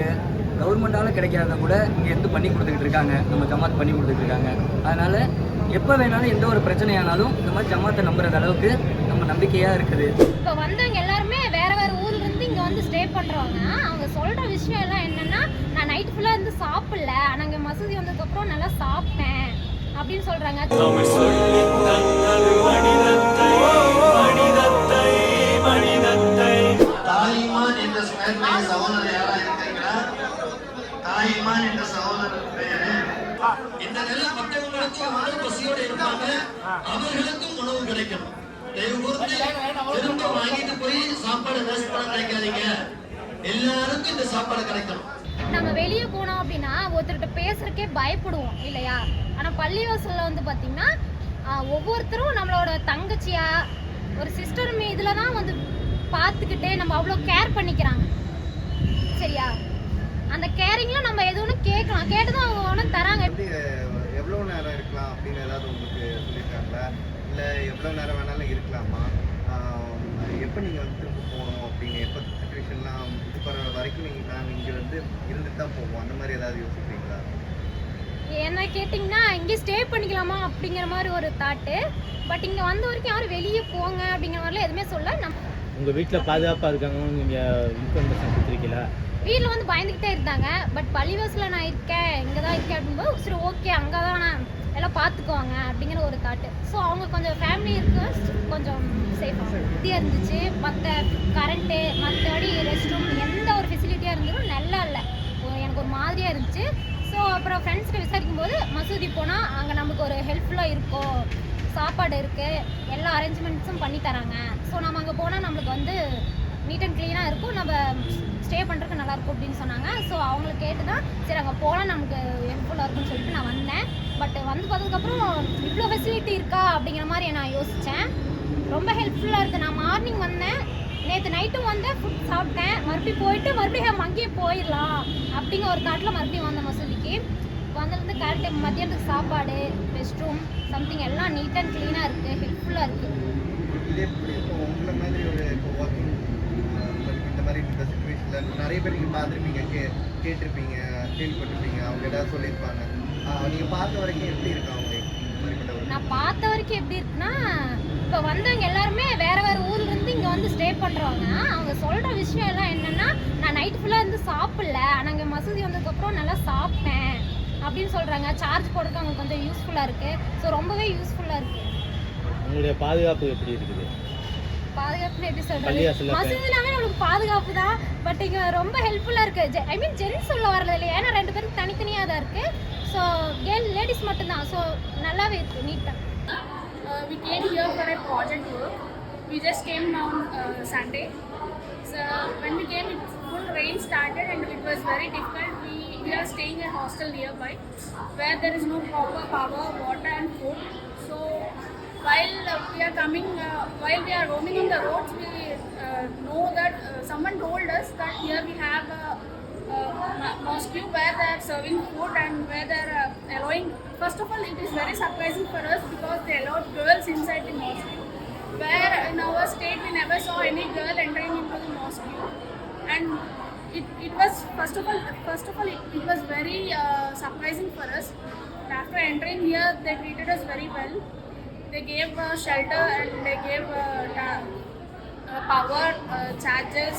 இருக்கு. கவர்மெண்டால கிடைக்காத கூட இங்கே இருந்து பண்ணி கொடுத்துக்கிட்டு இருக்காங்க. நம்ம ஜமாத் பண்ணி கொடுத்துட்டு இருக்காங்க. அதனால எப்போ வேணாலும் எந்த ஒரு பிரச்சனையானாலும் இந்த மாதிரி ஜமாத்தை நம்புறது அளவுக்கு நம்ம நம்பிக்கையாக இருக்குது. இப்போ வந்தவங்க எல்லாருமே வேற வேற ஊர்ல இருந்து இங்க வந்து ஸ்டே பண்றவங்க அவங்க சொல்ற விஷயம் எல்லாம் என்னன்னா நான் நைட் ஃபுல்லா இருந்து சாப்பிடல. ஆனா இங்க மசூதி வந்ததுக்கு அப்புறம் நல்லா சாப்பிட்டேன். அப்படின்னு சொல்றாங்க. மற்றவங்களுக்கும் உணவு பசியோடு இருப்பாங்க. அவர்களுக்கும் உணவு தயவு கூர்ந்து திரும்ப வாங்கிட்டு போய் சாப்பாடு வேஸ்ட் பண்ண நினைக்காதீங்க. எல்லாருக்கும் இந்த சாப்பாடு கிடைக்கும். நம்ம வெளியே போனோம் அப்படின்னா ஒருத்தர்கிட்ட பேசுறதுக்கே பயப்படுவோம் இல்லையா? ஆனா பள்ளிவாசல்ல வந்து பாத்தீங்கன்னா ஆஹ், ஒவ்வொருத்தரும் நம்மளோட தங்கச்சியா ஒரு சிஸ்டர் மீதுல தான் வந்து பார்த்துக்கிட்டே நம்ம அவ்வளோ கேர் பண்ணிக்கிறாங்க. சரியா? அந்த கேரிங்ல நம்ம எது ஒன்று கேட்கலாம். கேட்டு தான் அவங்க ஒன்று தராங்க. வந்து எவ்வளோ நேரம் இருக்கலாம் அப்படின்னு ஏதாவது உங்களுக்கு சொல்லியிருக்காங்களா? இல்லை எவ்வளோ நேரம் வேணாலும் இருக்கலாமா? எப்போ நீங்கள் வந்து திரும்ப போகணும் அப்படின்னு எப்போ சுச்சுவேஷன்லாம் இது பண்ணுற வரைக்கும் நீங்கள் நாங்கள் இங்கே வந்து இருந்துட்டு தான் போவோம். அந்த மாதிரி ஏதாவது யோசிக்கிறீங்களா? என்ன கேட்டிங்கன்னா இங்கே ஸ்டே பண்ணிக்கலாமா அப்படிங்கிற மாதிரி ஒரு தாட்டு பட் இங்கே வந்த வரைக்கும் யாரும் வெளியே போங்க அப்படிங்கிற மாதிரிலாம் எதுவுமே சொல்ல நம்ம உங்கள் வீட்டில் பாதுகாப்பாக இருக்காங்கன்னு நீங்கள் இன்ஃபர்மேஷன் கொடுத்துருக்கீங்களா? வீட்டில் வந்து பயந்துக்கிட்டே இருந்தாங்க. பட் பள்ளிவாசலில் நான் இருக்கேன். இங்கே தான் இருக்கேன் அப்படிங்கும்போது சரி ஓகே அங்கே தான் நான் பார்த்துக்குவாங்க அப்படிங்கிற ஒரு தாட்டு ஸோ அவங்க கொஞ்சம் ஃபேமிலி இருக்கு கொஞ்சம் சேஃபாக வசதியாக இருந்துச்சு. மற்ற கரண்ட்டு மற்றபடி ரெஸ்ட் ரூம் எந்த ஒரு ஃபெசிலிட்டியாக இருந்தாலும் நல்லா இல்லை. எனக்கு ஒரு மாதிரியாக இருந்துச்சு. ஸோ அப்புறம் ஃப்ரெண்ட்ஸ்கிட்ட விசாரிக்கும் போது மசூதி போனால் அங்கே நமக்கு ஒரு ஹெல்ப்ஃபுல்லாக இருக்கும் சாப்பாடு இருக்குது எல்லா அரேஞ்ச்மெண்ட்ஸும் பண்ணி தராங்க. ஸோ நம்ம அங்கே போனால் நம்மளுக்கு வந்து நீட் அண்ட் க்ளீனாக இருக்கும். நம்ம ஸ்டே பண்ணுறதுக்கு நல்லாயிருக்கும் அப்படின்னு சொன்னாங்க. ஸோ அவங்கள கேட்டு தான் சரி அங்கே போனால் நமக்கு ஹெல்ப்ஃபுல்லாக இருக்கும்னு சொல்லிட்டு நான் வந்தேன். பட் வந்து பார்த்ததுக்கப்புறம் இவ்வளோ ஃபெசிலிட்டி இருக்கா அப்படிங்கிற மாதிரி நான் யோசித்தேன் ரொம்ப ஹெல்ப்ஃபுல்லாக இருக்குது நான் மார்னிங் வந்தேன். நேற்று நைட்டும் வந்தேன். ஃபுட் சாப்பிட்டேன். மறுபடியும் போயிட்டு மறுபடியும் அங்கேயே போயிடலாம் அப்படிங்கிற ஒரு தாட்டில் மறுபடியும் வந்தேன் மசூதிக்கு. வந்ததுலேருந்து கரெக்ட் மதியானத்துக்கு சாப்பாடு ரெஸ்ட் ரூம் சம்திங் எல்லாம் நீட் அண்ட் க்ளீனாக இருக்குது ஹெல்ப்ஃபுல்லாக இருக்குது இப்போ உங்களை மாதிரி ஒரு இப்போ ஒர்க்கிங் இந்த மாதிரி இந்த சுச்சுவேஷனில் நிறைய பேருக்கு பார்த்துருப்பீங்க. கே கேட்டிருப்பீங்க கேள்விப்பட்டிருப்பீங்க. அவங்க ஏதாவது சொல்லியிருப்பாங்க. நீங்கள் பார்த்த வரைக்கும் எப்படி இருக்கு அவங்க? நான் பார்த்த வரைக்கும் எப்படி இருக்குன்னா இப்போ வந்தவங்க எல்லாருமே வேற வேற ஊர்ல இருந்து இங்க வந்து ஸ்டே பண்றவங்க. அவங்க சொல்ற விஷயம் எல்லாம் என்னன்னா நான் நைட் ஃபுல்லா இருந்து சாப்பிடல. ஆனா இங்க மசூதி வந்ததுக்கு அப்புறம் நல்லா சாப்பிட்டேன் அப்படின்னு சொல்றாங்க. சார்ஜ் போடுறதுக்கு அவங்க கொஞ்சம் யூஸ்ஃபுல்லா இருக்கு. ஸோ ரொம்பவே யூஸ்ஃபுல்லா இருக்கு. உங்களுடைய பாதுகாப்பு எப்படி இருக்குது? பாதுகாப்புன்னு எப்படி சொல்றது? மசூதினாவே நம்மளுக்கு பாதுகாப்பு தான். பட் இங்க ரொம்ப ஹெல்ப்ஃபுல்லா இருக்கு. ஐ மீன் ஜென்ஸ் சொல்ல வரல இல்லையா ஏன்னா ரெண்டு பேரும் தனித்தனியா தான் இருக்கு. ஸோ கேர்ள் லேடிஸ் மட்டும்தான் ஸோ நல்லாவே இருக்கு நீட்டா Uh, we came here for a project work. We just came on uh, Sunday. So when we came, it full rain started and it was very difficult. We, we are staying in a hostel nearby where there is no proper power, water and food. So while uh, we are coming, uh, while we are roaming on the roads, we uh, know that uh, someone told us that here we have a uh, mosque where they are serving food and where they are uh, allowing. First of all, it is very surprising for us because they allowed girls inside the mosque. Where in our state we never saw any girl entering into the mosque, and it, it was first of all first of all it, it was very uh, surprising for us. After entering here, they treated us very well. They gave uh, shelter and they gave uh, uh, power, uh, charges,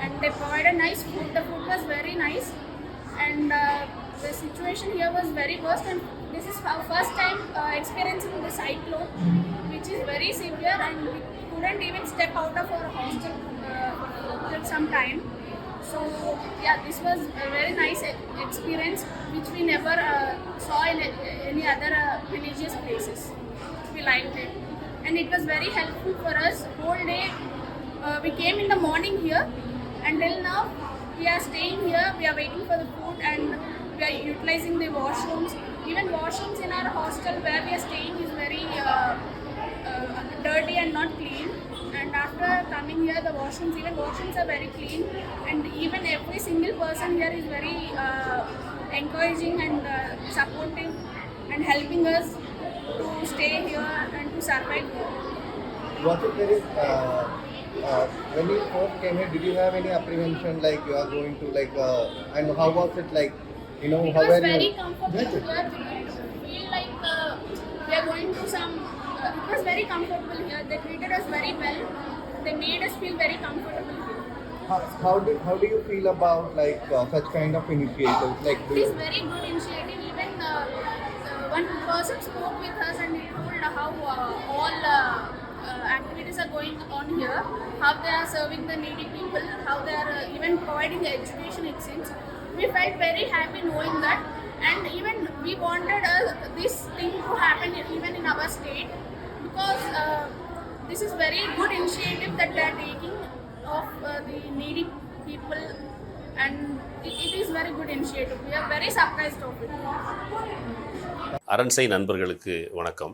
and they provided nice food. The food was very nice, and uh, the situation here was very worst. And this is our first time uh, experiencing the cyclone, which is very severe, and we couldn't even step out of our hostel uh, till some time. So yeah, this was a very nice experience, which we never uh, saw in any other uh, religious places. We liked it, and it was very helpful for us. Whole day, uh, we came in the morning here. Until now, we are staying here. We are waiting for the food, and we are utilizing the washrooms. Even washrooms in our hostel where we are staying is very uh, uh, dirty and not clean. And after coming here, the washrooms, even washrooms are very clean. And even every single person here is very uh, encouraging and uh, supporting and helping us to stay here and to survive here. Was it very uh, uh, when you first came here, did you have any apprehension like you are going to like, uh, and how was it like? You know, It how was were very you? comfortable here. We feel like uh, we are going to some. Uh, it was very comfortable here. They treated us very well. They made us feel very comfortable here. How, how do how do you feel about like uh, such kind of initiatives? Like, do It is you, very good initiative. Even uh, uh, one person spoke with us and he told how uh, all uh, uh, activities are going on here, how they are serving the needy people, how they are uh, even providing the education. It seems we felt very happy knowing that, and even we wanted uh, this thing to happen even in our state because uh, this is very good initiative that they are taking of uh, the needy people and it, it is very good initiative. We are very surprised of it. அரண்சை நண்பர்களுக்கு வணக்கம்